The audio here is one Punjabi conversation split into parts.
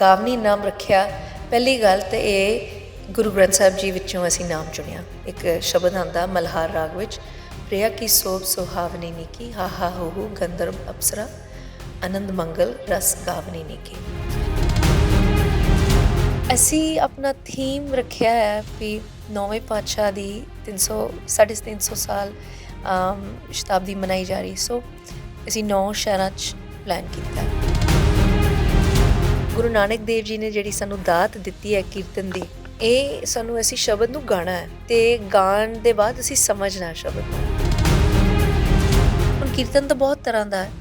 ਗਾਵਨੀ ਨਾਮ ਰੱਖਿਆ। ਪਹਿਲੀ ਗੱਲ ਤੇ ਇਹ ਗੁਰੂ ਗ੍ਰੰਥ ਸਾਹਿਬ ਜੀ ਵਿੱਚੋਂ ਅਸੀਂ ਨਾਮ ਚੁਣਿਆ। ਇੱਕ ਸ਼ਬਦ ਆਂਦਾ ਮਲਹਾਰ ਰਾਗ ਵਿੱਚ, ਪ੍ਰਿਆ ਕੀ ਸੋਭ ਸੁਹਾਵਨੀ ਨੀਕੀ, ਹਾ ਹਾ ਹੋ ਹੋ ਗੰਧਰਵ ਅਪਸਰਾ, ਆਨੰਦ ਮੰਗਲ ਰਸ ਗਾਵਨੀ ਨਿੱਕੀ। ਅਸੀਂ ਆਪਣਾ ਥੀਮ ਰੱਖਿਆ ਹੈ ਵੀ ਨੌਵੇਂ ਪਾਤਸ਼ਾਹ ਦੀ 300 350 ਸਾਲ ਸ਼ਤਾਬਦੀ ਮਨਾਈ ਜਾ ਰਹੀ। ਸੋ ਅਸੀਂ ਨੌ ਸ਼ਹਿਰਾਂ 'ਚ ਪਲਾਨ ਕੀਤਾ ਹੈ। ਗੁਰੂ ਨਾਨਕ ਦੇਵ ਜੀ ਨੇ ਜਿਹੜੀ ਸਾਨੂੰ ਦਾਤ ਦਿੱਤੀ ਹੈ ਕੀਰਤਨ ਦੀ ਇਹ ਸਾਨੂੰ ਅਸੀਂ ਸ਼ਬਦ ਨੂੰ ਗਾਣਾ ਹੈ ਤੇ ਗਾਣ ਦੇ ਬਾਅਦ ਅਸੀਂ ਸਮਝਣਾ ਹੈ ਸ਼ਬਦ ਨੂੰ ਹੁਣ ਕੀਰਤਨ ਤਾਂ ਬਹੁਤ ਤਰ੍ਹਾਂ ਦਾ ਹੈ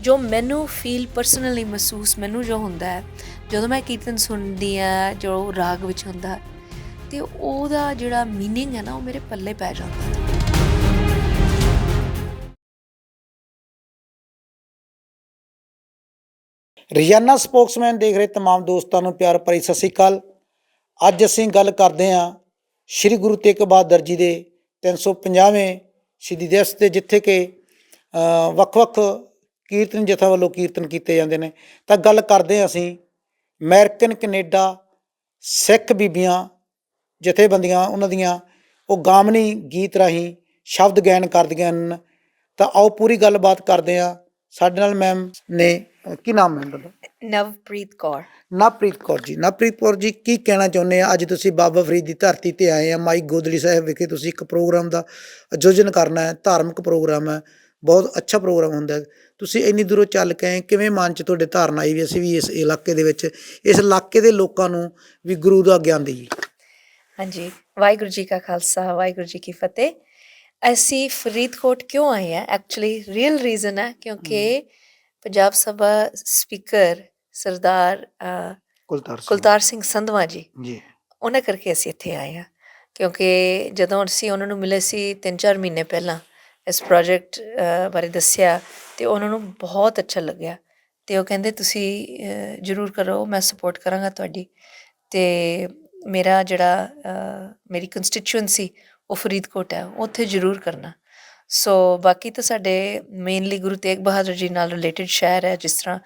ਜੋ ਮੈਨੂੰ ਫੀਲ ਪਰਸਨਲੀ ਮਹਿਸੂਸ ਮੈਨੂੰ ਜੋ ਹੁੰਦਾ ਹੈ ਜਦੋਂ ਮੈਂ ਕੀਰਤਨ ਸੁਣਦੀ ਆ ਜੋ ਰਾਗ ਵਿੱਚ ਹੁੰਦਾ ਹੈ, ਤੇ ਉਹਦਾ ਜਿਹੜਾ मीनिंग ਹੈ ਨਾ ਉਹ ਮੇਰੇ ਪੱਲੇ ਪੈ ਜਾਂਦਾ ਰੋਜ਼ਾਨਾ ਸਪੋਕਸਮੈਨ ਦੇਖ ਰਹੇ तमाम ਦੋਸਤਾਂ ਨੂੰ ਪਿਆਰ ਭਰੀ ਸਤਿ ਸ੍ਰੀ ਅਕਾਲ ਅੱਜ ਅਸੀਂ ਗੱਲ ਕਰਦੇ ਹਾਂ ਸ੍ਰੀ ਗੁਰੂ ਤੇਗ ਬਹਾਦਰ ਜੀ ਦੇ 350ਵੇਂ ਸ਼ਹੀਦੀ ਦਿਵਸ ਤੇ ਜਿੱਥੇ ਕਿ ਅ, ਵੱਖ-ਵੱਖ ਕੀਰਤਨ ਜਥਾ ਵੱਲੋਂ ਕੀਰਤਨ ਕੀਤੇ ਜਾਂਦੇ ਨੇ ਤਾਂ ਗੱਲ ਕਰਦੇ ਹਾਂ ਅਸੀਂ ਅਮਰੀਕਨ ਕੈਨੇਡਾ ਸਿੱਖ ਬੀਬੀਆਂ ਜਥੇਬੰਦੀਆਂ ਉਹਨਾਂ ਦੀਆਂ ਉਹ ਗਾਮਨੀ ਗੀਤ ਰਾਹੀਂ ਸ਼ਬਦ ਗਾਇਨ ਕਰਦੀਆਂ ਹਨ ਤਾਂ ਆਓ ਪੂਰੀ ਗੱਲਬਾਤ ਕਰਦੇ ਹਾਂ ਸਾਡੇ ਨਾਲ ਮੈਮ ਨੇ ਕੀ ਨਾਮ ਹੈ ਤੁਹਾਡਾ? ਨਵਪ੍ਰੀਤ ਕੌਰ। ਨਵਪ੍ਰੀਤ ਕੌਰ ਜੀ। ਨਵਪ੍ਰੀਤ ਕੌਰ ਜੀ ਕੀ ਕਹਿਣਾ ਚਾਹੁੰਦੇ ਆ? ਅੱਜ ਤੁਸੀਂ ਬਾਬਾ ਫਰੀਦ ਦੀ ਧਰਤੀ ਤੇ ਆਏ ਆ ਮਾਈ ਗੋਦੜੀ ਸਾਹਿਬ ਵਿਖੇ ਤੁਸੀਂ ਇੱਕ ਪ੍ਰੋਗਰਾਮ ਦਾ ਆਯੋਜਨ ਕਰਨਾ ਹੈ ਧਾਰਮਿਕ ਪ੍ਰੋਗਰਾਮ ਹੈ। ਬਹੁਤ ਅੱਛਾ ਪ੍ਰੋਗਰਾਮ ਹੁੰਦਾ ਹੈ। ਤੁਸੀਂ ਇੰਨੀ ਦੂਰੋਂ ਚੱਲ ਕੇ ਆਏ ਕਿਵੇਂ ਮਨ ਚ ਤੁਹਾਡੇ ਧਾਰਨਾ ਆਈ ਵੀ ਅਸੀਂ ਵੀ ਇਸ ਇਲਾਕੇ ਦੇ ਵਿੱਚ ਇਸ ਇਲਾਕੇ ਦੇ ਲੋਕਾਂ ਨੂੰ ਵੀ ਗੁਰੂ ਦਾ ਗਿਆਨ ਦੇਈਏ? ਹਾਂਜੀ। ਵਾਹਿਗੁਰੂ ਜੀ ਕਾ ਖਾਲਸਾ ਵਾਹਿਗੁਰੂ ਜੀ ਕੀ ਫਤਿਹ। ਅਸੀਂ ਫਰੀਦਕੋਟ ਕਿਉਂ ਆਏ ਆ? ਐਕਚੁਅਲੀ ਰੀਅਲ ਰੀਜ਼ਨ ਹੈ ਕਿਉਂਕਿ ਪੰਜਾਬ ਸਭਾ ਸਪੀਕਰ ਸਰਦਾਰ ਕੁਲਤਾਰ ਕੁਲਤਾਰ ਸਿੰਘ ਸੰਧਵਾ ਜੀ। ਜੀ। ਉਹਨਾਂ ਕਰਕੇ ਅਸੀਂ ਇੱਥੇ ਆਏ ਆ ਕਿਉਂਕਿ ਜਦੋਂ ਅਸੀਂ ਉਹਨਾਂ ਨੂੰ ਮਿਲੇ ਸੀ 3-4 ਮਹੀਨੇ ਪਹਿਲਾਂ ਇਸ ਪ੍ਰੋਜੈਕਟ ਬਾਰੇ ਦੱਸਿਆ ਤੇ ਉਹਨਾਂ ਨੂੰ ਬਹੁਤ ਅੱਛਾ ਲੱਗਿਆ ਤੇ ਉਹ ਕਹਿੰਦੇ ਤੁਸੀਂ ਜ਼ਰੂਰ ਕਰੋ ਮੈਂ ਸਪੋਰਟ ਕਰਾਂਗਾ ਤੁਹਾਡੀ। ਤੇ ਮੇਰਾ ਜਿਹੜਾ ਮੇਰੀ ਕੰਸਟੀਚੁਐਂਸੀ ਉਹ ਫਰੀਦਕੋਟ ਹੈ ਉੱਥੇ ਜ਼ਰੂਰ ਕਰਨਾ। ਸੋ ਬਾਕੀ ਤਾਂ ਸਾਡੇ ਮੇਨਲੀ ਗੁਰੂ ਤੇਗ ਬਹਾਦਰ ਜੀ ਨਾਲ ਰਿਲੇਟਡ ਸ਼ਹਿਰ ਹੈ ਜਿਸ ਤਰ੍ਹਾਂ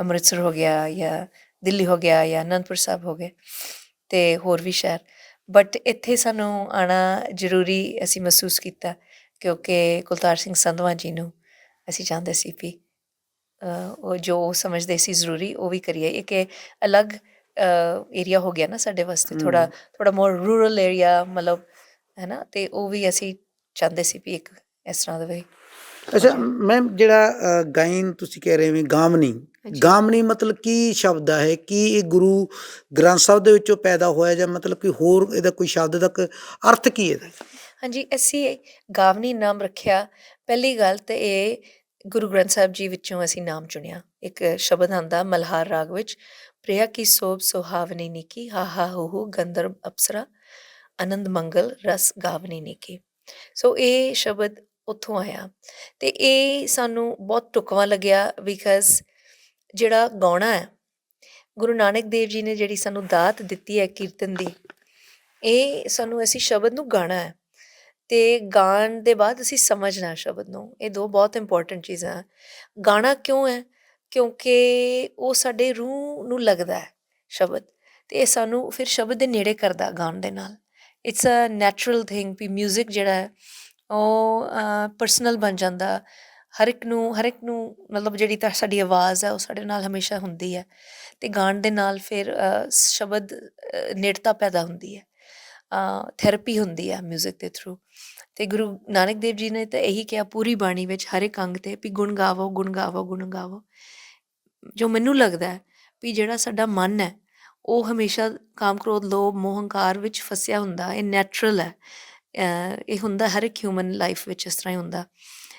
ਅੰਮ੍ਰਿਤਸਰ ਹੋ ਗਿਆ ਜਾਂ ਦਿੱਲੀ ਹੋ ਗਿਆ ਜਾਂ ਅਨੰਦਪੁਰ ਸਾਹਿਬ ਹੋ ਗਏ ਤੇ ਹੋਰ ਵੀ ਸ਼ਹਿਰ। ਬਟ ਇੱਥੇ ਸਾਨੂੰ ਆਣਾ ਜ਼ਰੂਰੀ ਅਸੀਂ ਮਹਿਸੂਸ ਕੀਤਾ ਕਿਉਂਕਿ ਕੁਲਤਾਰ ਸਿੰਘ ਸੰਧਵਾ ਜੀ ਨੂੰ ਅਸੀਂ ਚਾਹੁੰਦੇ ਸੀ ਵੀ ਉਹ ਜੋ ਸਮਝਦੇ ਸੀ ਜ਼ਰੂਰੀ ਉਹ ਵੀ ਕਰੀਏ। ਇੱਕ ਅਲੱਗ ਏਰੀਆ ਹੋ ਗਿਆ ਨਾ ਸਾਡੇ ਵਾਸਤੇ ਥੋੜਾ। ਥੋੜਾ ਮੋਰ ਰੂਰਲ ਏਰੀਆ ਮਤਲਬ ਹੈ ਨਾ ਤੇ ਉਹ ਵੀ ਅਸੀਂ ਚਾਹੁੰਦੇ ਸੀ ਵੀ ਇੱਕ ਇਸ ਤਰ੍ਹਾਂ ਦਾ ਵੀ ਅੱਛਾ ਮੈਮ ਜਿਹੜਾ ਗਾਇਨ ਤੁਸੀਂ ਕਹਿ ਰਹੇ ਹੋ ਗਾਮਨੀ। ਗਾਮਨੀ ਮਤਲਬ ਕੀ ਸ਼ਬਦ ਹੈ ਕੀ ਇਹ ਗੁਰੂ ਗ੍ਰੰਥ ਸਾਹਿਬ ਦੇ ਵਿੱਚੋਂ ਪੈਦਾ ਹੋਇਆ ਜਾਂ ਮਤਲਬ ਕਿ ਹੋਰ ਇਹਦਾ ਕੋਈ ਸ਼ਬਦ ਕੋਈ ਅਰਥ ਕੀ ਇਹਦਾ? ਹਾਂਜੀ ਅਸੀਂ ਗਾਵਨੀ ਨਾਮ ਰੱਖਿਆ। ਪਹਿਲੀ ਗੱਲ ਤੇ ਇਹ ਗੁਰੂ ਗ੍ਰੰਥ ਸਾਹਿਬ ਜੀ ਵਿੱਚੋਂ ਅਸੀਂ ਨਾਮ ਚੁਣਿਆ। ਇੱਕ ਸ਼ਬਦ ਆਂਦਾ ਮਲਹਾਰ ਰਾਗ ਵਿੱਚ ਪ੍ਰਿਆ ਕੀ ਸੋਭ ਸੁਹਾਵਨੀ ਨੀਕੀ ਹਾ ਹਾ ਹੋ ਹੋ ਗੰਧਰਵ ਅਪਸਰਾ ਆਨੰਦ ਮੰਗਲ ਰਸ ਗਾਵਨੀ ਨੀਕੀ। ਸੋ ਇਹ ਸ਼ਬਦ ਉੱਥੋਂ ਆਇਆ। ਤੇ ਇਹ ਸਾਨੂੰ ਬਹੁਤ ਢੁਕਵਾਂ ਲੱਗਿਆ ਬਿਕਾਜ਼ ਜਿਹੜਾ ਗਾਉਣਾ ਹੈ, ਗੁਰੂ ਨਾਨਕ ਦੇਵ ਜੀ ਨੇ ਜਿਹੜੀ ਸਾਨੂੰ ਦਾਤ ਦਿੱਤੀ ਹੈ ਕੀਰਤਨ ਦੀ, ਇਹ ਸਾਨੂੰ ਅਸੀਂ ਸ਼ਬਦ ਨੂੰ ਗਾਣਾ ਹੈ। ਤੇ ਗਾਣ ਦੇ ਬਾਅਦ ਅਸੀਂ ਸਮਝਣਾ ਸ਼ਬਦ ਨੂੰ। ਇਹ ਦੋ ਬਹੁਤ ਇੰਪੋਰਟੈਂਟ ਚੀਜ਼ਾਂ ਹੈ। ਗਾਣਾ ਕਿਉਂ ਹੈ? ਕਿਉਂਕਿ ਉਹ ਸਾਡੇ ਰੂਹ ਨੂੰ ਲੱਗਦਾ ਹੈ ਸ਼ਬਦ। ਤੇ ਇਹ ਸਾਨੂੰ ਫਿਰ ਸ਼ਬਦ ਦੇ ਨੇੜੇ ਕਰਦਾ ਗਾਣ ਦੇ ਨਾਲ। ਇਟਸ ਅ ਨੈਚੁਰਲ ਥਿੰਗ ਵੀ 뮤직 ਜਿਹੜਾ ਹੈ ਉਹ ਪਰਸਨਲ ਬਣ ਜਾਂਦਾ ਹਰ ਇੱਕ ਨੂੰ ਹਰ ਇੱਕ ਨੂੰ ਮਤਲਬ ਜਿਹੜੀ ਤਾਂ ਸਾਡੀ ਆਵਾਜ਼ ਹੈ ਉਹ ਸਾਡੇ ਨਾਲ ਹਮੇਸ਼ਾ ਹੁੰਦੀ ਹੈ ਤੇ ਗਾਣ ਦੇ ਨਾਲ ਫਿਰ ਅ, ਸ਼ਬਦ ਅ, ਨੇੜਤਾ ਪੈਦਾ ਹੁੰਦੀ ਹੈ ਥੈਰੇਪੀ ਹੁੰਦੀ ਹੈ 뮤직 ਦੇ ਥਰੂ ਤੇ ਗੁਰੂ ਨਾਨਕ ਦੇਵ ਜੀ ਨੇ ਤਾਂ ਇਹੀ ਕਿਹਾ ਪੂਰੀ ਬਾਣੀ ਵਿੱਚ ਹਰ ਇੱਕ ਅੰਗ ਤੇ ਵੀ ਗੁਣ ਗਾਵੋ ਗੁਣ ਗਾਵੋ ਗੁਣ ਗਾਵੋ ਜੋ ਮੈਨੂੰ ਲੱਗਦਾ ਹੈ ਵੀ ਜਿਹੜਾ ਸਾਡਾ ਮਨ ਹੈ ਉਹ ਹਮੇਸ਼ਾ ਕਾਮ ਕ੍ਰੋਧ, ਲੋਭ, ਮੋਹ, ਹੰਕਾਰ ਵਿੱਚ ਫਸਿਆ ਹੁੰਦਾ, ਇਹ ਨੈਚੁਰਲ ਹੈ। ਇਹ ਹੁੰਦਾ ਹਰ ਇੱਕ ਹਿਊਮਨ ਲਾਈਫ ਵਿੱਚ ਇਸ ਤਰ੍ਹਾਂ ਹੀ ਹੁੰਦਾ।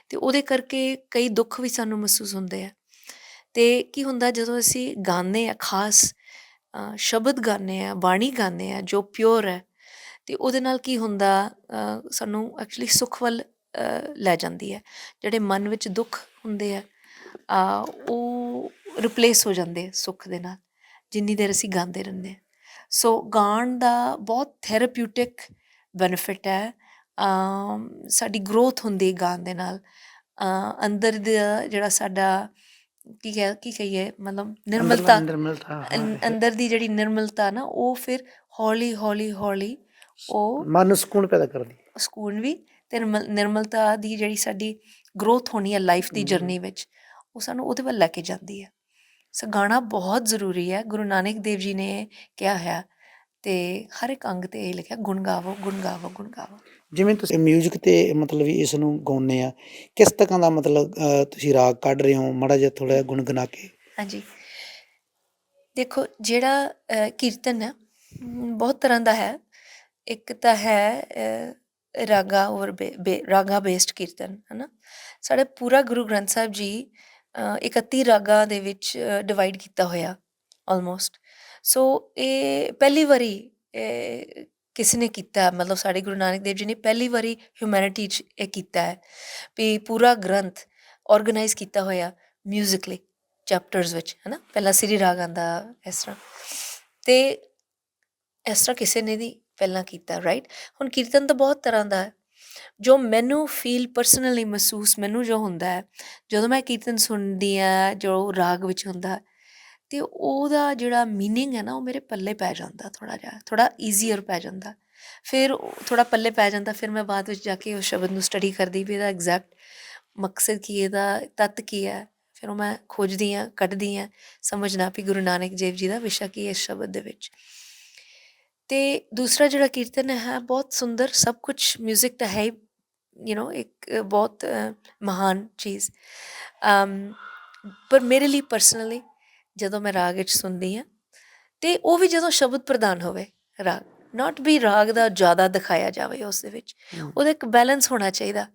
ਤੇ ਉਹਦੇ ਕਰਕੇ ਕਈ ਦੁੱਖ ਵੀ ਸਾਨੂੰ ਮਹਿਸੂਸ ਹੁੰਦੇ ਆ। ਤੇ ਕੀ ਹੁੰਦਾ ਜਦੋਂ ਅਸੀਂ ਗਾਉਂਦੇ ਆ ਖਾਸ ਸ਼ਬਦ ਗਾਉਂਦੇ ਆ, ਬਾਣੀ ਗਾਉਂਦੇ ਆ ਜੋ ਪਿਓਰ ਹੈ, ਤੇ ਉਹਦੇ ਨਾਲ ਕੀ ਹੁੰਦਾ ਸਾਨੂੰ ਐਕਚੁਅਲੀ ਸੁੱਖ ਵੱਲ ਲੈ ਜਾਂਦੀ ਹੈ। ਜਿਹੜੇ ਮਨ ਵਿੱਚ ਦੁੱਖ ਹੁੰਦੇ ਆ ਉਹ ਰਿਪਲੇਸ ਹੋ ਜਾਂਦੇ ਸੁੱਖ ਦੇ ਨਾਲ। ਜਿੰਨੀ ਦੇਰ ਅਸੀਂ ਗਾਉਂਦੇ ਰਹਿੰਦੇ ਹਾਂ ਸੋ ਗਾਣ ਦਾ ਬਹੁਤ ਥੈਰੇਪਿਊਟਿਕ ਬੈਨੀਫਿਟ ਹੈ ਸਾਡੀ ਗਰੋਥ ਹੁੰਦੀ ਹੈ ਗਾਣ ਦੇ ਨਾਲ ਅੰਦਰ ਦਾ ਜਿਹੜਾ ਸਾਡਾ ਕੀ ਕਹਿ ਕੀ ਕਹੀਏ ਮਤਲਬ ਨਿਰਮਲਤਾ ਹਾਂ, ਹੈ। ਅੰਦਰ ਦੀ ਜਿਹੜੀ ਨਿਰਮਲਤਾ ਨਾ ਉਹ ਫਿਰ ਹੌਲੀ ਹੌਲੀ ਹੌਲੀ ਉਹ ਮਨ ਨੂੰ ਸਕੂਨ ਪੈਦਾ ਕਰਦੀ ਹੈ। ਸਕੂਨ ਵੀ ਤੇ ਨਿਰਮਲ- ਨਿਰਮਲਤਾ ਦੀ ਜਿਹੜੀ ਸਾਡੀ ਗਰੋਥ ਹੋਣੀ ਹੈ ਲਾਈਫ ਦੀ। ਜਰਨੀ ਵਿੱਚ ਉਹ ਸਾਨੂੰ ਉਹਦੇ ਵੱਲ ਲੈ ਕੇ ਜਾਂਦੀ ਹੈ ਸੋ ਗਾਣਾ ਬਹੁਤ ਜ਼ਰੂਰੀ ਹੈ। ਗੁਰੂ ਨਾਨਕ ਦੇਵ ਜੀ ਨੇ ਕਿਹਾ ਹੈ ਤੇ ਹਰ ਇੱਕ ਅੰਗ ਤੇ ਇਹ ਲਿਖਿਆ ਗੁਣ ਗਾਵੋ ਗੁਣ ਗਾਵੋ ਗੁਣ ਗਾਵੋ। ਜਿਵੇਂ ਤੁਸੀਂ 뮤직 ਤੇ ਮਤਲਬ ਇਸ ਨੂੰ ਗਾਉਂਦੇ ਆ ਕਿਸ ਤਰ੍ਹਾਂ ਦਾ ਮਤਲਬ ਅਹ, ਤੁਸੀਂ ਰਾਗ ਕੱਢ ਰਹੇ ਹੋ? ਮਾੜਾ ਜਿਹਾ ਥੋੜਾ ਗੁੰਗੁਣਾ ਕੇ। ਹਾਂਜੀ। ਦੇਖੋ ਜਿਹੜਾ ਅ, ਕੀਰਤਨ ਹੈ ਮ, ਬਹੁਤ ਤਰ੍ਹਾਂ ਦਾ ਹੈ। ਇੱਕ ਤਾਂ ਹੈ ਅ, ਰਾਗਾ ਔਰ ਬੇ- ਬੇ- ਰਾਗਾ ਬੇਸਡ ਕੀਰਤਨ ਹਨਾ? ਸਾਡੇ ਪੂਰਾ ਗੁਰੂ ਗ੍ਰੰਥ ਸਾਹਿਬ ਜੀ 31 ਰਾਗਾਂ ਦੇ ਵਿੱਚ ਡਿਵਾਈਡ ਕੀਤਾ ਹੋਇਆ ਆਲਮੋਸਟ ਸੋ ਇਹ ਪਹਿਲੀ ਵਾਰੀ, ਇਹ ਕਿਸ ਨੇ ਕੀਤਾ, ਮਤਲਬ ਸਾਡੇ ਗੁਰੂ ਨਾਨਕ ਦੇਵ ਜੀ ਨੇ ਪਹਿਲੀ ਵਾਰੀ ਹਿਊਮੈਨਿਟੀ 'ਚ ਇਹ ਕੀਤਾ ਹੈ, ਵੀ ਪੂਰਾ ਗ੍ਰੰਥ ਆਰਗੇਨਾਈਜ਼ ਕੀਤਾ ਹੋਇਆ ਮਿਊਜ਼ਿਕਲੀ ਚੈਪਟਰਸ ਵਿੱਚ, ਹਨਾ? ਪਹਿਲਾਂ ਸ੍ਰੀ ਰਾਗ ਆਂਦਾ ਇਸ ਤਰ੍ਹਾਂ। ਤੇ ਇਸ ਤਰ੍ਹਾਂ ਕਿਸੇ ਨੇ ਨਹੀਂ ਪਹਿਲਾਂ ਕੀਤਾ ਰਾਈਟ ਹੁਣ ਕੀਰਤਨ ਤਾਂ ਬਹੁਤ ਤਰ੍ਹਾਂ ਦਾ ਹੈ। ਜੋ ਮੈਨੂੰ ਫੀਲ ਪਰਸਨਲੀ ਮਹਿਸੂਸ ਮੈਨੂੰ ਜੋ ਹੁੰਦਾ ਹੈ ਜਦੋਂ ਮੈਂ ਕੀਰਤਨ ਸੁਣਦੀ ਆ ਜੋ ਰਾਗ ਵਿੱਚ ਹੁੰਦਾ ਤੇ ਉਹਦਾ ਜਿਹੜਾ मीनिंग ਹੈ ਨਾ ਉਹ ਮੇਰੇ ਪੱਲੇ ਪੈ ਜਾਂਦਾ ਥੋੜਾ ਜਿਹਾ ਥੋੜਾ ਈਜ਼ੀਅਰ ਪੈ ਜਾਂਦਾ ਫਿਰ ਥੋੜਾ ਪੱਲੇ ਪੈ ਜਾਂਦਾ ਫਿਰ ਮੈਂ ਬਾਅਦ ਵਿੱਚ ਜਾ ਕੇ ਉਸ ਸ਼ਬਦ ਨੂੰ ਸਟੱਡੀ ਕਰਦੀ ਵੀ ਇਹਦਾ ਐਗਜ਼ੈਕਟ ਮਕਸਦ ਕੀ ਹੈ, ਇਹਦਾ ਤੱਤ ਕੀ ਹੈ ਫਿਰ ਉਹ ਮੈਂ ਖੋਜਦੀ ਆ ਕੱਢਦੀ ਆ ਸਮਝਣਾ ਵੀ ਗੁਰੂ ਨਾਨਕ ਦੇਵ ਜੀ ਦਾ ਵਿਸ਼ਾ ਕੀ ਹੈ ਇਸ ਸ਼ਬਦ ਦੇ ਵਿੱਚ ਤੇ ਦੂਸਰਾ ਜਿਹੜਾ ਕੀਰਤਨ ਹੈ ਬਹੁਤ ਸੁੰਦਰ ਸਭ ਕੁਝ 뮤직 ਤਾਂ ਹੈ ਯੂ نو ਇੱਕ ਅ, ਬਹੁਤ ਅ, ਮਹਾਨ ਚੀਜ਼ ਅਮ ਪਰ ਮੇਰੇ ਲਈ ਪਰਸਨਲੀ ਜਦੋਂ ਮੈਂ ਰਾਗ ਵਿੱਚ ਸੁਣਦੀ ਆ ਤੇ ਉਹ ਵੀ ਜਦੋਂ ਸ਼ਬਦ ਪ੍ਰਦਾਨ ਹੋਵੇ ਰਾਗ ਨਾਟ ਵੀ ਰਾਗ ਦਾ ਜ਼ਿਆਦਾ ਦਿਖਾਇਆ ਜਾਵੇ ਉਸ ਦੇ ਵਿੱਚ ਹਮ। ਉਹਦਾ ਇੱਕ ਬੈਲੈਂਸ ਹੋਣਾ ਚਾਹੀਦਾ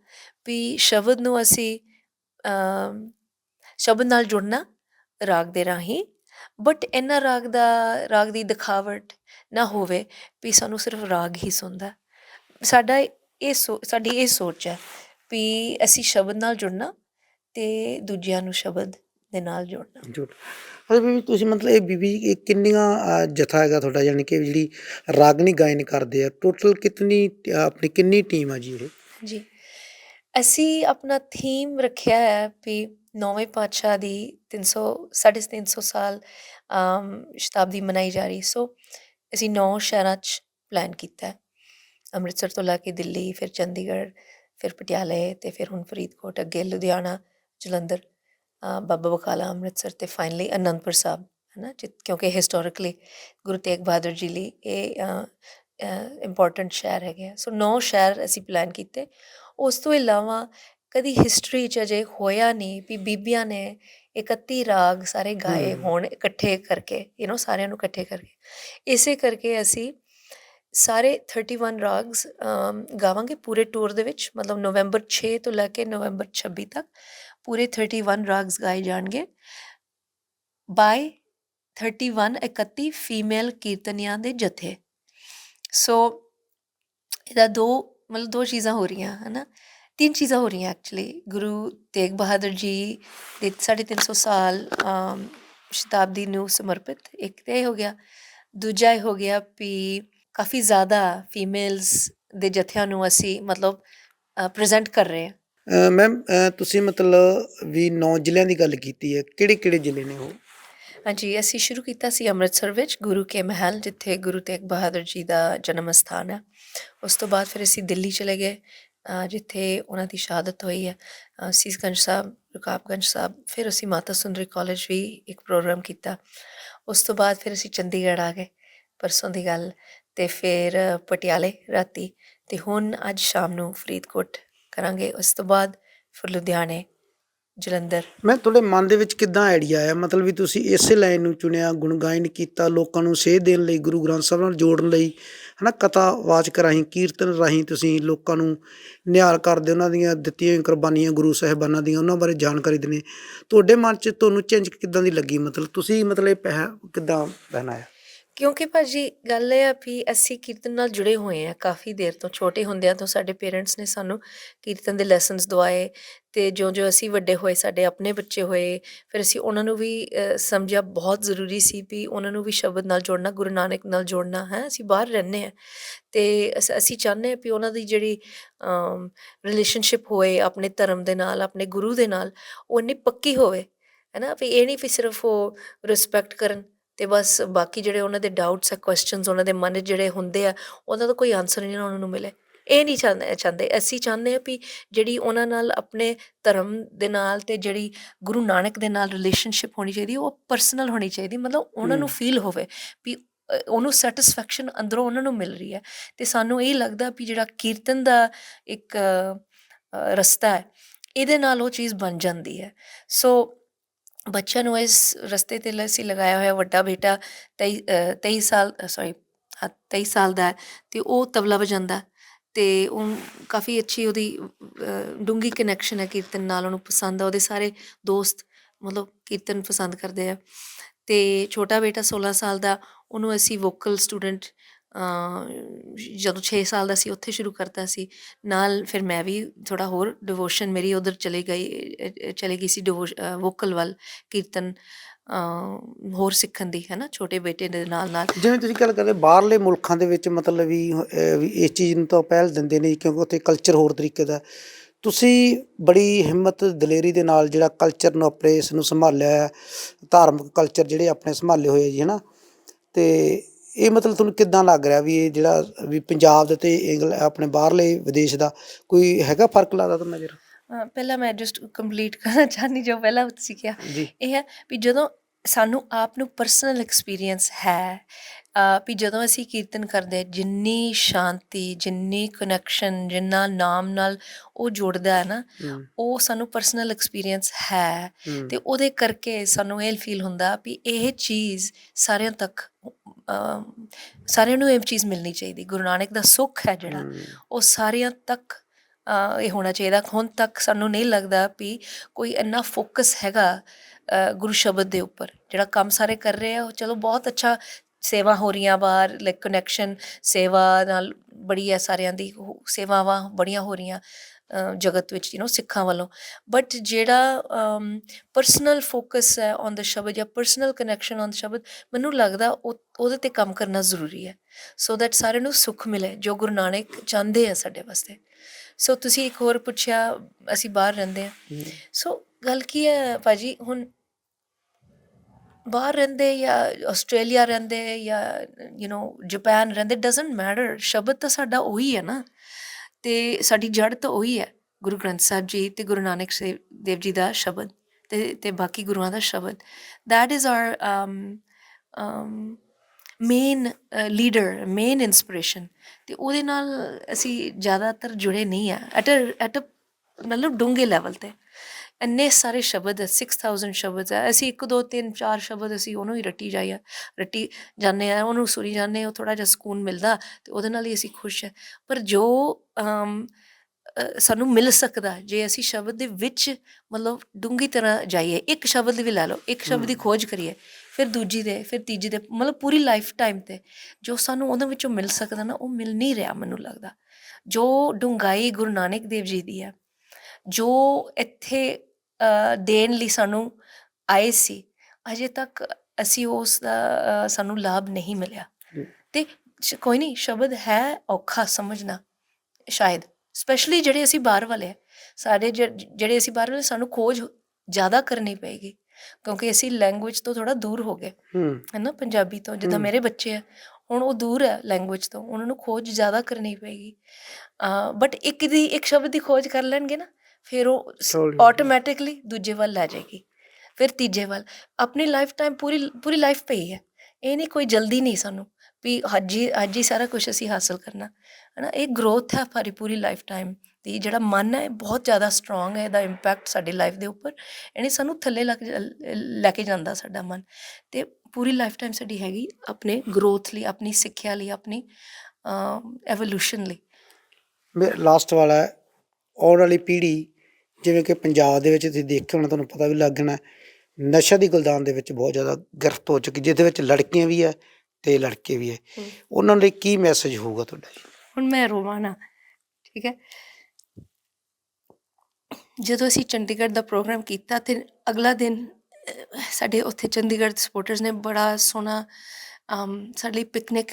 ਵੀ ਸ਼ਬਦ ਨੂੰ ਅਸੀਂ ਅਮ, ਸ਼ਬਦ ਨਾਲ ਜੁੜਨਾ ਰਾਗ ਦੇ ਰਾਹੀਂ ਬਟ ਇੰਨਾ ਰਾਗ ਦਾ ਰਾਗ ਦੀ ਦਿਖਾਵਟ ਨਾ ਹੋਵੇ ਵੀ ਸਾਨੂੰ ਸਿਰਫ ਰਾਗ ਹੀ ਸੁਣਦਾ। ਸਾਡਾ ਇਹ ਸਾਡੀ ਇਹ ਸੋਚ ਹੈ ਵੀ ਅਸੀਂ ਸ਼ਬਦ ਨਾਲ ਜੁੜਨਾ ਤੇ ਦੂਜਿਆਂ ਨੂੰ ਸ਼ਬਦ ਦੇ ਨਾਲ ਜੋੜਨਾ। ਅਰੇ ਬੀਬੀ ਤੁਸੀਂ ਮਤਲਬ ਇਹ ਬੀਬੀ ਕਿੰਨੀਆਂ ਜਥਾ ਹੈਗਾ ਤੁਹਾਡਾ ਯਾਨੀ ਕਿ ਜਿਹੜੀ ਰਾਗਨੀ ਗਾਇਨ ਕਰਦੇ ਆ ਟੋਟਲ ਅਹ, ਆਪਣੀ ਕਿੰਨੀ ਟੀਮ ਆ ਜੀ ਇਹ? ਜੀ ਅਸੀਂ ਆਪਣਾ ਥੀਮ ਰੱਖਿਆ ਹੈ ਵੀ ਨੌਵੇਂ ਪਾਤਸ਼ਾਹ ਦੀ 300 350 ਸਾਲ ਅਮ, ਸ਼ਤਾਬਦੀ ਮਨਾਈ ਜਾ ਰਹੀ। ਸੋ ਅਸੀਂ ਨੌ ਸ਼ਹਿਰਾਂ 'ਚ ਪਲਾਨ ਕੀਤਾ ਅੰਮ੍ਰਿਤਸਰ ਤੋਂ ਲੈ ਕੇ ਦਿੱਲੀ, ਫਿਰ ਚੰਡੀਗੜ੍ਹ, ਫਿਰ ਪਟਿਆਲੇ ਤੇ ਫਿਰ ਹੁਣ ਫਰੀਦਕੋਟ, ਅੱਗੇ ਲੁਧਿਆਣਾ, ਜਲੰਧਰ ਬਾਬਾ ਬਕਾਲਾ ਅੰਮ੍ਰਿਤਸਰ ਤੇ ਫਾਈਨਲੀ ਅਨੰਦਪੁਰ ਸਾਹਿਬ ਹੈ ਨਾ ਜਿ- ਕਿਉਂਕਿ ਹਿਸਟੋਰਿਕਲੀ ਗੁਰੂ ਤੇਗ ਬਹਾਦਰ ਜੀ ਲਈ ਇਹ ਇੰਪੋਰਟੈਂਟ ਸ਼ਹਿਰ ਹੈਗੇ ਆ। ਸੋ ਨੌ ਸ਼ਹਿਰ ਅਸੀਂ ਪਲਾਨ ਕੀਤੇ। ਉਸ ਤੋਂ ਇਲਾਵਾ ਕਦੀ ਹਿਸਟਰੀ 'ਚ ਅਜੇ ਹੋਇਆ ਨਹੀਂ ਵੀ ਬੀਬੀਆਂ ਨੇ 31 ਰਾਗ ਸਾਰੇ ਗਾਏ। ਹੋਣ ਇਕੱਠੇ ਕਰਕੇ ਯੂ نو ਸਾਰਿਆਂ ਨੂੰ ਇਕੱਠੇ ਕਰਕੇ। ਇਸੇ ਕਰਕੇ ਅਸੀਂ ਸਾਰੇ 31 ਰਾਗਸ ਗਾਵਾਂਗੇ ਪੂਰੇ ਟੂਰ ਦੇ ਵਿੱਚ ਮਤਲਬ ਨਵੰਬਰ 6 ਤੋਂ ਲੈ ਕੇ ਨਵੰਬਰ 26 ਤੱਕ। ਪੂਰੇ 31 ਰਾਗਸ ਗਾਏ ਜਾਣਗੇ। ਬਾਈ 31 31 ਫੀਮੇਲ ਕੀਰਤਨੀਆਂ ਦੇ ਜਥੇ। ਸੋ ਇਹਦਾ ਦੋ ਮਤਲਬ ਦੋ ਚੀਜ਼ਾਂ ਹੋ ਰਹੀਆਂ ਹਨਾ? ਤਿੰਨ ਚੀਜ਼ਾਂ ਹੋ ਰਹੀਆਂ ਐਕਚੁਅਲੀ ਗੁਰੂ ਤੇਗ ਬਹਾਦਰ ਜੀ ਦੇ 350 ਸਾਲ ਸ਼ਤਾਬਦੀ ਨੂੰ ਸਮਰਪਿਤ ਇੱਕ ਤੇ ਹੋ ਗਿਆ। ਦੂਜਾ ਇਹ ਹੋ ਗਿਆ ਵੀ ਕਾਫੀ ਜ਼ਿਆਦਾ ਫੀਮੇਲਸ ਦੇ ਜਥਿਆਂ ਨੂੰ ਅਸੀਂ ਮਤਲਬ ਪ੍ਰੈਜ਼ੈਂਟ ਕਰ ਰਹੇ ਹਾਂ। ਮੈਮ ਤੁਸੀਂ ਮਤਲਬ ਵੀ ਨੌ ਜ਼ਿਲ੍ਹਿਆਂ ਦੀ ਗੱਲ ਕੀਤੀ ਹੈ ਕਿਹੜੇ ਕਿਹੜੇ ਜ਼ਿਲ੍ਹੇ ਨੇ ਉਹ? ਹਾਂਜੀ ਅਸੀਂ ਸ਼ੁਰੂ ਕੀਤਾ ਸੀ ਅੰਮ੍ਰਿਤਸਰ ਵਿੱਚ ਗੁਰੂ ਕੇ ਮਹਿਲ ਜਿੱਥੇ ਗੁਰੂ ਤੇਗ ਬਹਾਦਰ ਜੀ ਦਾ ਜਨਮ ਸਥਾਨ ਹੈ। ਉਸ ਤੋਂ ਬਾਅਦ ਫਿਰ ਅਸੀਂ ਦਿੱਲੀ ਚਲੇ ਗਏ ਜਿੱਥੇ ਉਹਨਾਂ ਦੀ ਸ਼ਹਾਦਤ ਹੋਈ ਹੈ ਸੀਸਗੰਜ ਸਾਹਿਬ, ਰਕਾਬਗੰਜ ਸਾਹਿਬ, ਫਿਰ ਅਸੀਂ ਮਾਤਾ ਸੁੰਦਰੀ ਕਾਲਜ ਵੀ ਇੱਕ ਪ੍ਰੋਗਰਾਮ ਕੀਤਾ। ਉਸ ਤੋਂ ਬਾਅਦ ਫਿਰ ਅਸੀਂ ਚੰਡੀਗੜ੍ਹ ਆ ਗਏ ਪਰਸੋਂ ਦੀ ਗੱਲ ਤੇ ਫਿਰ ਪਟਿਆਲੇ ਰਾਤੀ ਤੇ ਹੁਣ ਅੱਜ ਸ਼ਾਮ ਨੂੰ ਫਰੀਦਕੋਟ ਕਰਾਂਗੇ। ਉਸ ਤੋਂ ਬਾਅਦ ਫਿਰ ਲੁਧਿਆਣੇ ਜਲੰਧਰ। ਮੈਂ ਤੁਹਾਡੇ ਮਨ ਦੇ ਵਿੱਚ ਕਿੱਦਾਂ ਆਈਡੀਆ ਆਇਆ? ਮਤਲਬ ਵੀ ਤੁਸੀਂ ਇਸੇ ਲਾਈਨ ਨੂੰ ਚੁਣਿਆ, ਗੁਣਗਾਇਨ ਕੀਤਾ, ਲੋਕਾਂ ਨੂੰ ਸੇਧ ਦੇਣ ਲਈ, ਗੁਰੂ ਗ੍ਰੰਥ ਸਾਹਿਬ ਨਾਲ ਜੋੜਨ ਲਈ, ਹਨਾ, ਕਥਾ, ਵਾਚਕ ਰਾਹੀਂ, ਕੀਰਤਨ ਰਾਹੀਂ ਤੁਸੀਂ ਲੋਕਾਂ ਨੂੰ ਨਿਹਾਲ ਕਰਦੇ, ਉਹਨਾਂ ਦੀਆਂ ਦਿੱਤੀਆਂ ਹੋਈਆਂ ਕੁਰਬਾਨੀਆਂ, ਗੁਰੂ ਸਾਹਿਬਾਨਾਂ ਦੀਆਂ, ਉਹਨਾਂ ਬਾਰੇ ਜਾਣਕਾਰੀ ਦੇਣੀ ਤੁਹਾਡੇ ਮਨ 'ਚ ਤੁਹਾਨੂੰ ਝਿੰਜਕ ਕਿੱਦਾਂ ਦੀ ਲੱਗੀ? ਮਤਲਬ ਤੁਸੀਂ ਮਤਲਬ ਇਹ ਪਹਿ, ਕਿੱਦਾਂ ਪਹਿਨਾਇਆ? ਕਿਉਂਕਿ ਭਾਜੀ ਗੱਲ ਇਹ ਆ ਵੀ ਅਸੀਂ ਕੀਰਤਨ ਨਾਲ ਜੁੜੇ ਹੋਏ ਆ ਕਾਫੀ ਦੇਰ ਤੋਂ ਛੋਟੇ ਹੁੰਦਿਆਂ ਤੋਂ ਸਾਡੇ ਪੇਰੈਂਟਸ ਨੇ ਸਾਨੂੰ ਕੀਰਤਨ ਦੇ ਲੈਸਨਸ ਦਵਾਏ ਤੇ ਜਿਉਂ-ਜਿਉਂ ਅਸੀਂ ਵੱਡੇ ਹੋਏ ਸਾਡੇ ਆਪਣੇ ਬੱਚੇ ਹੋਏ ਫਿਰ ਅਸੀਂ ਉਹਨਾਂ ਨੂੰ ਵੀ ਅ, ਸਮਝਿਆ ਬਹੁਤ ਜ਼ਰੂਰੀ ਸੀ ਵੀ ਉਹਨਾਂ ਨੂੰ ਵੀ ਸ਼ਬਦ ਨਾਲ ਜੋੜਨਾ ਗੁਰੂ ਨਾਨਕ ਨਾਲ ਜੋੜਨਾ ਹੈ ਅਸੀਂ ਬਾਹਰ ਰਹਿੰਦੇ ਆ ਤੇ ਅਸ- ਅਸੀਂ ਚਾਹੁੰਦੇ ਆ ਵੀ ਉਹਨਾਂ ਦੀ ਜਿਹੜੀ ਰਿਲੇਸ਼ਨਸ਼ਿਪ ਹੋਏ ਆਪਣੇ ਧਰਮ ਦੇ ਨਾਲ ਆਪਣੇ ਗੁਰੂ ਦੇ ਨਾਲ ਉਹ ਇੰਨੀ ਪੱਕੀ ਹੋਵੇ ਹੈ ਨਾ ਵੀ ਇਹ ਨਹੀਂ ਵੀ ਸਿਰਫ ਉਹ ਰਿਸਪੈਕਟ ਕਰਨ ਤੇ ਬਸ ਬਾਕੀ ਜਿਹੜੇ ਉਹਨਾਂ ਦੇ ਡਾਊਟਸ ਆ ਕੁਐਸਚਨਸ ਉਹਨਾਂ ਦੇ ਮਨ 'ਚ ਜਿਹੜੇ ਹੁੰਦੇ ਆ ਉਹਨਾਂ ਦਾ ਕੋਈ ਆਨਸਰ ਨਹੀਂ ਉਹਨਾਂ ਨੂੰ ਮਿਲੇ। ਇਹ ਨਹੀਂ ਚਾਹੁੰਦੇ ਚਾਹੁੰਦੇ। ਅਸੀਂ ਚਾਹੁੰਦੇ ਆ ਵੀ ਜਿਹੜੀ ਉਹਨਾਂ ਨਾਲ ਆਪਣੇ ਧਰਮ ਦੇ ਨਾਲ ਤੇ ਜਿਹੜੀ ਗੁਰੂ ਨਾਨਕ ਦੇ ਨਾਲ ਰਿਲੇਸ਼ਨਸ਼ਿਪ ਹੋਣੀ ਚਾਹੀਦੀ ਉਹ ਪਰਸਨਲ ਹੋਣੀ ਚਾਹੀਦੀ। ਮਤਲਬ ਉਹਨਾਂ ਨੂੰ। ਫੀਲ ਹੋਵੇ ਵੀ ਉਹਨੂੰ ਸੈਟੀਸਫੈਕਸ਼ਨ ਅੰਦਰੋਂ ਉਹਨਾਂ ਨੂੰ ਮਿਲ ਰਹੀ ਹੈ। ਤੇ ਸਾਨੂੰ ਇਹ ਲੱਗਦਾ ਵੀ ਜਿਹੜਾ ਕੀਰਤਨ ਦਾ ਇੱਕ ਰਸਤਾ ਹੈ ਇਹਦੇ ਨਾਲ ਉਹ ਚੀਜ਼ ਬਣ ਜਾਂਦੀ ਹੈ। ਸੋ ਬੱਚਿਆਂ ਨੂੰ ਇਸ ਰਸਤੇ ਤੇ ਅਸੀਂ ਲਗਾਇਆ ਹੋਇਆ ਵੱਡਾ ਬੇਟਾ 23 ਅ, 23 ਸਾਲ ਸੌਰੀ 23 ਸਾਲ ਦਾ ਹੈ ਤੇ ਉਹ ਤਬਲਾ ਵਜਾਉਂਦਾ ਹੈ ਤੇ ਉਹ ਕਾਫੀ ਅੱਛੀ ਉਹਦੀ ਡੂੰਗੀ ਕਨੈਕਸ਼ਨ ਹੈ ਕੀਰਤਨ ਨਾਲ ਉਹਨੂੰ ਪਸੰਦ ਆ ਉਹਦੇ ਸਾਰੇ ਦੋਸਤ ਮਤਲਬ ਕੀਰਤਨ ਪਸੰਦ ਕਰਦੇ ਆ ਤੇ ਛੋਟਾ ਬੇਟਾ 16 ਸਾਲ ਦਾ ਉਹਨੂੰ ਅਸੀਂ ਵੋਕਲ ਸਟੂਡੈਂਟ ਜਦੋਂ 6 ਸਾਲ ਦਾ ਸੀ ਉੱਥੇ ਸ਼ੁਰੂ ਕਰਤਾ ਸੀ। ਨਾਲ ਫਿਰ ਮੈਂ ਵੀ ਥੋੜਾ ਹੋਰ ਡਿਵੋਸ਼ਨ ਮੇਰੀ ਉਧਰ ਚਲੀ ਗਈ ਅ, ਚਲੀ ਗਈ ਸੀ ਵੋਕਲ ਵੱਲ ਕੀਰਤਨ ਹੋਰ ਸਿੱਖਣ ਦੀ ਹੈ ਨਾ ਛੋਟੇ ਬੇਟੇ ਦੇ ਨਾਲ ਨਾਲ। ਜਿਵੇਂ ਤੁਸੀਂ ਗੱਲ ਕਰਦੇ ਬਾਹਰਲੇ ਮੁਲਕਾਂ ਦੇ ਵਿੱਚ ਮਤਲਬ ਵੀ ਇਸ ਚੀਜ਼ ਨੂੰ ਤਾਂ ਪਹਿਲ ਦਿੰਦੇ ਨੇ ਕਿਉਂਕਿ ਉੱਥੇ ਕਲਚਰ ਹੋਰ ਤਰੀਕੇ ਦਾ। ਤੁਸੀਂ ਬੜੀ ਹਿੰਮਤ ਦਲੇਰੀ ਦੇ ਨਾਲ ਜਿਹੜਾ ਕਲਚਰ ਨੂੰ ਆਪਣੇ ਇਸ ਨੂੰ ਸੰਭਾਲਿਆ ਧਾਰਮਿਕ ਕਲਚਰ ਜਿਹੜੇ ਆਪਣੇ ਸੰਭਾਲੇ ਹੋਏ ਜੀ ਹੈ ਨਾ ਤੇ ਇਹ ਮਤਲਬ ਤੁਹਾਨੂੰ ਕਿੱਦਾਂ ਲੱਗ ਰਿਹਾ ਵੀ ਇਹ ਜਿਹੜਾ ਵੀ ਪੰਜਾਬ ਦੇ ਤੇ ਇੰਗਲ ਆਪਣੇ ਬਾਹਰਲੇ ਵਿਦੇਸ਼ ਦਾ ਕੋਈ ਹੈਗਾ ਫ਼ਰਕ ਲੱਗਦਾ ਤੁਹਾਨੂੰ ਨਜ਼ਰ? ਪਹਿਲਾਂ ਮੈਂ ਜਸਟ ਕੰਪਲੀਟ ਕਰਨਾ ਚਾਹਨੀ ਜੋ ਪਹਿਲਾਂ ਤੁਸੀਂ ਕਿਹਾ। ਇਹ ਹੈ ਵੀ ਜਦੋਂ ਸਾਨੂੰ ਆਪ ਨੂੰ ਪਰਸਨਲ ਐਕਸਪੀਰੀਅੰਸ ਹੈ ਵੀ ਜਦੋਂ ਅਸੀਂ ਕੀਰਤਨ ਕਰਦੇ ਜਿੰਨੀ ਸ਼ਾਂਤੀ ਜਿੰਨੀ ਕਨੈਕਸ਼ਨ ਜਿੰਨਾ ਨਾਮ ਨਾਲ ਉਹ ਜੁੜਦਾ ਹੈ ਨਾ ਉਹ ਸਾਨੂੰ ਪਰਸਨਲ ਐਕਸਪੀਰੀਅੰਸ ਹੈ। ਤੇ ਉਹਦੇ ਕਰਕੇ ਸਾਨੂੰ ਇਹ ਫੀਲ ਹੁੰਦਾ ਵੀ ਇਹ ਚੀਜ਼ ਸਾਰਿਆਂ ਤੱਕ ਸਾਰਿਆਂ ਨੂੰ ਇਹ ਚੀਜ਼ ਮਿਲਣੀ ਚਾਹੀਦੀ। ਗੁਰੂ ਨਾਨਕ ਦਾ ਸੁੱਖ ਹੈ ਜਿਹੜਾ ਉਹ ਸਾਰਿਆਂ ਤੱਕ ਇਹ ਹੋਣਾ ਚਾਹੀਦਾ। ਹੁਣ ਤੱਕ ਸਾਨੂੰ ਨਹੀਂ ਲੱਗਦਾ ਵੀ ਕੋਈ ਇੰਨਾ ਫੋਕਸ ਹੈਗਾ ਗੁਰੂ ਸ਼ਬਦ ਦੇ ਉੱਪਰ। ਜਿਹੜਾ ਕੰਮ ਸਾਰੇ ਕਰ ਰਹੇ ਆ ਉਹ ਚਲੋ ਬਹੁਤ ਅੱਛਾ ਸੇਵਾ ਹੋ ਰਹੀਆਂ ਬਾਹਰ ਲਾਈਕ ਕਨੈਕਸ਼ਨ ਸੇਵਾ ਨਾਲ ਬੜੀ ਹੈ ਸਾਰਿਆਂ ਦੀ ਸੇਵਾਵਾਂ ਬੜੀਆਂ ਹੋ ਰਹੀਆਂ ਜਗਤ ਵਿੱਚ ਯੂ نو ਸਿੱਖਾਂ ਵੱਲੋਂ। ਬਟ ਜਿਹੜਾ ਪਰਸਨਲ ਫੋਕਸ ਹੈ ਔਨ ਦਾ ਸ਼ਬਦ ਜਾਂ ਪਰਸਨਲ ਕਨੈਕਸ਼ਨ ਔਨ ਸ਼ਬਦ ਮੈਨੂੰ ਲੱਗਦਾ ਉਹ ਉਹਦੇ ਤੇ ਕੰਮ ਕਰਨਾ ਜ਼ਰੂਰੀ ਹੈ। ਸੋ ਦੈਟ ਸਾਰਿਆਂ ਨੂੰ ਸੁੱਖ ਮਿਲੇ ਜੋ ਗੁਰੂ ਨਾਨਕ ਚਾਹੁੰਦੇ ਆ ਸਾਡੇ ਵਾਸਤੇ। ਸੋ ਤੁਸੀਂ ਇੱਕ ਹੋਰ ਪੁੱਛਿਆ ਅਸੀਂ ਬਾਹਰ ਰਹਿੰਦੇ ਆ ਸੋ ਗੱਲ ਕੀ ਹੈ ਭਾਜੀ ਹੁਣ ਬਾਹਰ ਰਹਿੰਦੇ ਜਾਂ ਆਸਟ੍ਰੇਲੀਆ ਰਹਿੰਦੇ ਜਾਂ ਯੂ نو ਜਾਪਾਨ ਰਹਿੰਦੇ ਡਸਨਟ ਮੈਟਰ ਸ਼ਬਦ ਤਾਂ ਸਾਡਾ ਉਹੀ ਹੈ ਨਾ। ਤੇ ਸਾਡੀ ਜੜ ਤਾਂ ਉਹੀ ਹੈ ਗੁਰੂ ਗ੍ਰੰਥ ਸਾਹਿਬ ਜੀ ਤੇ ਗੁਰੂ ਨਾਨਕ ਸੇ- ਦੇਵ ਜੀ ਦਾ ਸ਼ਬਦ ਤੇ ਤੇ ਬਾਕੀ ਗੁਰੂਆਂ ਦਾ ਸ਼ਬਦ। That is are um, um, main leader main inspiration ਤੇ ਉਹਦੇ ਨਾਲ ਅਸੀਂ ਜ਼ਿਆਦਾਤਰ ਜੁੜੇ ਨਹੀਂ ਆ। ਐਟ ਐਟ ਮਤਲਬ ਡੂੰਘੇ ਲੈਵਲ ਤੇ। ਇੰਨੇ ਸਾਰੇ ਸ਼ਬਦ ਹੈ 6000 ਸ਼ਬਦ ਹੈ। ਅਸੀਂ 1 2 3 4 ਸ਼ਬਦ ਅਸੀਂ ਉਹਨੂੰ ਹੀ ਰੱਟੀ ਜਾਈਆ ਰੱਟੀ ਜਾਂਦੇ ਆ ਉਹਨੂੰ ਸੁਣੀ ਜਾਂਦੇ ਉਹ ਥੋੜਾ ਜਿਹਾ ਸਕੂਨ ਮਿਲਦਾ ਤੇ ਉਹਦੇ ਨਾਲ ਹੀ ਅਸੀਂ ਖੁਸ਼ ਹੈ ਪਰ ਜੋ ਸਾਨੂੰ ਮਿਲ ਸਕਦਾ ਜੇ ਅਸੀਂ ਸ਼ਬਦ ਦੇ ਵਿੱਚ ਮਤਲਬ ਡੂੰਗੀ ਤਰ੍ਹਾਂ ਜਾਈਏ ਇੱਕ ਸ਼ਬਦ ਵੀ ਲੈ ਲਓ ਇੱਕ ਸ਼ਬਦ ਦੀ ਖੋਜ ਕਰੀਏ ਫਿਰ ਦੂਜੀ ਦੇ ਫਿਰ ਤੀਜੀ ਦੇ ਮਤਲਬ ਪੂਰੀ ਲਾਈਫ ਟਾਈਮ ਤੇ ਜੋ ਸਾਨੂੰ ਉਹਦੇ ਵਿੱਚੋਂ ਮਿਲ ਸਕਦਾ ਨਾ ਉਹ ਮਿਲ ਨਹੀਂ ਰਿਹਾ ਮੈਨੂੰ ਲੱਗਦਾ। ਜੋ ਡੂੰਘਾਈ ਗੁਰੂ ਨਾਨਕ ਦੇਵ ਜੀ ਦੀ ਹੈ ਜੋ ਇੱਥੇ ਦੇਣ ਲਈ ਸਾਨੂੰ ਆਏ ਸੀ। ਅਜੇ ਤੱਕ ਅਸੀਂ ਉਸ ਦਾ ਸਾਨੂੰ ਲਾਭ ਨਹੀਂ ਮਿਲਿਆ। ਤੇ ਕੋਈ ਨਹੀਂ ਸ਼ਬਦ ਹੈ ਔਖਾ ਸਮਝਣਾ ਸ਼ਾਇਦ। ਸਪੈਸ਼ਲੀ ਜਿਹੜੇ ਅਸੀਂ ਬਾਹਰ ਵਾਲੇ ਆ ਸਾਡੇ ਜਿਹੜੇ ਅਸੀਂ ਬਾਹਰ ਵਾਲੇ ਸਾਨੂੰ ਖੋਜ ਜ਼ਿਆਦਾ ਕਰਨੀ ਪਏਗੀ। ਕਿਉਂਕਿ ਅਸੀਂ ਲੈਂਗੁਏਜ ਤੋਂ ਥੋੜਾ ਦੂਰ ਹੋ ਗਏ। ਹੂੰ। ਨਾ ਪੰਜਾਬੀ ਤੋਂ ਜਿੱਦਾਂ। ਮੇਰੇ ਬੱਚੇ ਆ ਹੁਣ ਉਹ ਦੂਰ ਹੈ ਲੈਂਗੁਏਜ ਤੋਂ। ਉਹਨਾਂ ਨੂੰ ਖੋਜ ਜ਼ਿਆਦਾ ਕਰਨੀ ਪਏਗੀ। ਬਟ ਇੱਕ ਦੀ ਇੱਕ ਸ਼ਬਦ ਦੀ ਖੋਜ ਕਰ ਲੈਣਗੇ ਨਾ। ਫਿਰ ਉਹ ਹੌਲੀ- ਆਟੋਮੈਟਿਕਲੀ ਦੂਜੇ ਵੱਲ ਲੈ ਜਾਏਗੀ ਫਿਰ ਤੀਜੇ ਵੱਲ। ਆਪਣੀ ਲਾਈਫ ਟਾਈਮ ਪੂਰੀ ਪੂਰੀ ਲਾਈਫ ਪਈ ਹੈ। ਇਹ ਨਹੀਂ ਕੋਈ ਜਲਦੀ ਨਹੀਂ ਸਾਨੂੰ ਵੀ ਅੱਜ ਹੀ ਅੱਜ ਹੀ ਸਾਰਾ ਕੁਝ ਅਸੀਂ ਹਾਸਲ ਕਰਨਾ। ਹੈ ਨਾ ਇਹ ਗਰੋਥ ਹੈ ਸਾਡੀ ਪੂਰੀ ਲਾਈਫ ਟਾਈਮ ਦੀ। ਜਿਹੜਾ ਮਨ ਹੈ ਇਹ ਬਹੁਤ ਜ਼ਿਆਦਾ ਸਟਰੋਂਗ ਹੈ ਇਹਦਾ ਇੰਪੈਕਟ ਸਾਡੀ ਲਾਈਫ ਦੇ ਉੱਪਰ। ਇਹਨੇ ਸਾਨੂੰ ਥੱਲੇ ਲੱਗ ਲੈ ਕੇ ਜਾਂਦਾ ਸਾਡਾ ਮਨ। ਤੇ ਪੂਰੀ ਲਾਈਫ ਟਾਈਮ ਸਾਡੀ ਹੈਗੀ ਆਪਣੇ ਗਰੋਥ ਲਈ ਆਪਣੀ ਸਿੱਖਿਆ ਲਈ ਆਪਣੀ ਐਵੋਲੂਸ਼ਨ ਲਈ। ਲਾਸਟ ਵਾਲਾ ਹੈ, ਆਉਣ ਵਾਲੀ ਪੀੜ੍ਹੀ ਜਿਵੇਂ ਕਿ ਪੰਜਾਬ ਦੇ ਵਿੱਚ ਤੁਸੀਂ ਦੇਖਿਆ ਹੋਣਾ ਤੁਹਾਨੂੰ ਪਤਾ ਵੀ ਲੱਗਣਾ ਨਸ਼ਾ ਦੀ ਗੁਲਦਾਨ ਦੇ ਵਿੱਚ ਬਹੁਤ ਜ਼ਿਆਦਾ ਗ੍ਰਿਫਤ ਹੋ ਚੁੱਕੀ ਜਿਹਦੇ ਵਿੱਚ ਲੜਕੀਆਂ ਵੀ ਹੈ ਤੇ ਲੜਕੇ ਵੀ ਹੈ। ਉਹਨਾਂ ਲਈ ਕੀ ਮੈਸੇਜ ਹੋਊਗਾ ਤੁਹਾਡਾ ਜੀ? ਹੁਣ ਮੈਂ ਰੋਵਾਂ ਨਾ ਠੀਕ ਹੈ ਜਦੋਂ ਅਸੀਂ ਚੰਡੀਗੜ੍ਹ ਦਾ ਪ੍ਰੋਗਰਾਮ ਕੀਤਾ ਤੇ ਅਗਲਾ ਦਿਨ ਸਾਡੇ ਉੱਥੇ ਚੰਡੀਗੜ੍ਹ ਸਪੋਰਟਰਸ ਨੇ ਬੜਾ ਸੋਹਣਾ ਅਮ, ਸਾਡੇ ਲਈ ਪਿਕਨਿਕ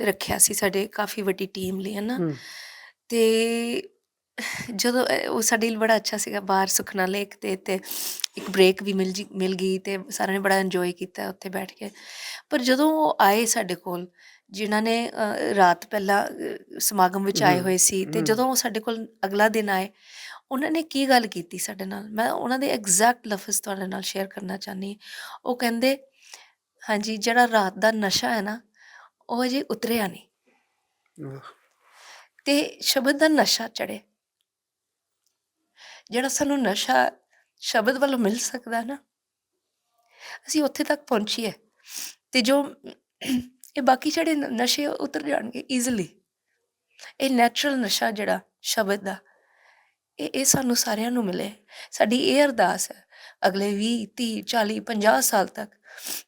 ਰੱਖਿਆ ਸੀ ਸਾਡੇ ਕਾਫੀ ਵੱਡੀ ਟੀਮ ਲਈ ਹੈ ਨਾ ਤੇ ਜਦੋਂ ਅ, ਉਹ ਸਾਡੇ ਲਈ ਬੜਾ ਅੱਛਾ ਸੀਗਾ ਬਾਹਰ ਸੁਖਨਾ ਲੇਕ ਤੇ ਤੇ ਇੱਕ ਬ੍ਰੇਕ ਵੀ ਮਿਲ ਜੀ ਮਿਲ ਗਈ ਤੇ ਸਾਰਿਆਂ ਨੇ ਬੜਾ ਇੰਜੋਏ ਕੀਤਾ ਉੱਥੇ ਬੈਠ ਕੇ। ਪਰ ਜਦੋਂ ਉਹ ਆਏ ਸਾਡੇ ਕੋਲ ਜਿਨ੍ਹਾਂ ਨੇ ਅ, ਰਾਤ ਪਹਿਲਾਂ ਅ, ਸਮਾਗਮ ਵਿੱਚ ਆਏ ਹੋਏ ਸੀ ਤੇ। ਜਦੋਂ ਉਹ ਸਾਡੇ ਕੋਲ ਅਗਲਾ ਦਿਨ ਆਏ ਉਹਨਾਂ ਨੇ ਕੀ ਗੱਲ ਕੀਤੀ ਸਾਡੇ ਨਾਲ? ਮੈਂ ਉਹਨਾਂ ਦੇ ਐਗਜ਼ੈਕਟ ਲਫ਼ਜ਼ ਤੁਹਾਡੇ ਨਾਲ ਸ਼ੇਅਰ ਕਰਨਾ ਚਾਹਨੀ ਉਹ ਕਹਿੰਦੇ ਹਾਂਜੀ ਜਿਹੜਾ ਰਾਤ ਦਾ ਨਸ਼ਾ ਹੈ ਨਾ ਉਹ ਅਜੇ ਉਤਰਿਆ ਨਹੀਂ। ਤੇ ਸ਼ਬਦ ਦਾ ਨਸ਼ਾ ਚੜੇ ਜਿਹੜਾ ਸਾਨੂੰ ਨਸ਼ਾ ਸ਼ਬਦ ਵੱਲੋਂ ਮਿਲ ਸਕਦਾ ਨਾ, ਅਸੀਂ ਉੱਥੇ ਤੱਕ ਪਹੁੰਚੀਏ ਤੇ ਜੋ ਇਹ ਬਾਕੀ ਜਿਹੜੇ ਨਸ਼ੇ ਉਤਰ ਜਾਣਗੇ ਈਜ਼ੀਲੀ ਇਹ ਨੈਚੁਰਲ ਨਸ਼ਾ ਜਿਹੜਾ ਸ਼ਬਦ ਦਾ, ਇਹ ਇਹ ਸਾਨੂੰ ਸਾਰਿਆਂ ਨੂੰ ਮਿਲੇ। ਸਾਡੀ ਇਹ ਅਰਦਾਸ ਹੈ ਅਗਲੇ 20 30 40 50 ਸਾਲ ਤੱਕ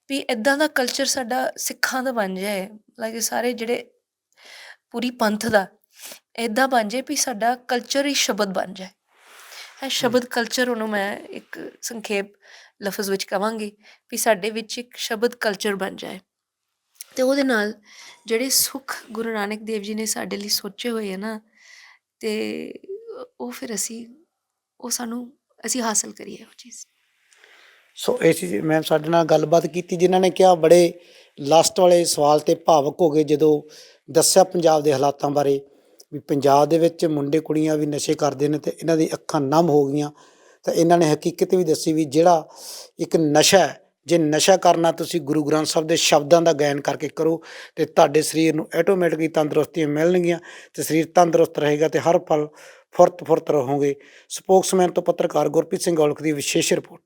ਵੀ ਇਦਾਂ ਦਾ ਕਲਚਰ ਸਾਡਾ ਸਿੱਖਾਂ ਦਾ ਬਣ ਜਾਏ। ਲਾਈਕ ਸਾਰੇ ਜਿਹੜੇ ਪੂਰੀ ਪੰਥ ਦਾ ਇਦਾਂ ਬਣ ਜਾਏ ਵੀ ਸਾਡਾ ਕਲਚਰ ਹੀ ਸ਼ਬਦ ਬਣ ਜਾਏ। ਇਹ ਸ਼ਬਦ ਕਲਚਰ ਉਹਨੂੰ ਮੈਂ ਇੱਕ ਸੰਖੇਪ ਲਫ਼ਜ਼ ਵਿੱਚ ਕਵਾਂਗੀ ਵੀ ਸਾਡੇ ਵਿੱਚ ਇੱਕ ਸ਼ਬਦ ਕਲਚਰ ਬਣ ਜਾਏ। ਤੇ ਉਹਦੇ ਨਾਲ ਜਿਹੜੇ ਸੁੱਖ ਗੁਰੂ ਨਾਨਕ ਦੇਵ ਜੀ ਨੇ ਸਾਡੇ ਲਈ ਸੋਚੇ ਹੋਏ ਆ ਨਾ, ਤੇ ਉਹ ਫਿਰ ਅਸੀਂ, ਉਹ ਸਾਨੂੰ, ਅਸੀਂ ਹਾਸਲ ਕਰੀਏ ਉਹ ਚੀਜ਼। ਸੋ ਇਹ ਚੀਜ਼ ਮੈਂ ਸਾਡੇ ਨਾਲ ਗੱਲਬਾਤ ਕੀਤੀ, ਜਿਨ੍ਹਾਂ ਨੇ ਕਿਹਾ ਬੜੇ ਲਾਸਟ ਵਾਲੇ ਸਵਾਲ ਤੇ ਭਾਵਕ ਹੋ ਗਏ ਜਦੋਂ ਦੱਸਿਆ ਪੰਜਾਬ ਦੇ ਹਾਲਾਤਾਂ ਬਾਰੇ। ਵੀ ਪੰਜਾਬ ਦੇ ਵਿੱਚ ਮੁੰਡੇ ਕੁੜੀਆਂ ਵੀ ਨਸ਼ੇ ਕਰਦੇ ਨੇ ਤੇ ਇਹਨਾਂ ਦੀ ਅੱਖਾਂ ਨਮ ਹੋ ਗਈਆਂ। ਤਾਂ ਇਹਨਾਂ ਨੇ ਹਕੀਕਤ ਵੀ ਦੱਸੀ ਵੀ ਜਿਹੜਾ ਇੱਕ ਨਸ਼ਾ ਜੇ ਨਸ਼ਾ ਕਰਨਾ ਤੁਸੀਂ ਗੁਰੂ ਗ੍ਰੰਥ ਸਾਹਿਬ ਦੇ ਸ਼ਬਦਾਂ ਦਾ ਗਾਇਨ ਕਰਕੇ ਕਰੋ ਤੇ ਤੁਹਾਡੇ ਸਰੀਰ ਨੂੰ ਆਟੋਮੈਟਿਕਲੀ ਤੰਦਰੁਸਤੀਆਂ ਮਿਲਣਗੀਆਂ ਤੇ ਸਰੀਰ ਤੰਦਰੁਸਤ ਰਹੇਗਾ ਤੇ ਹਰ ਪਲ ਫੁਰਤ ਫੁਰਤ ਰਹੋਗੇ। ਸਪੋਕਸਮੈਨ ਤੋਂ ਪੱਤਰਕਾਰ ਗੁਰਪ੍ਰੀਤ ਸਿੰਘ ਔਲਖ ਦੀ ਵਿਸ਼ੇਸ਼ ਰਿਪੋਰਟ।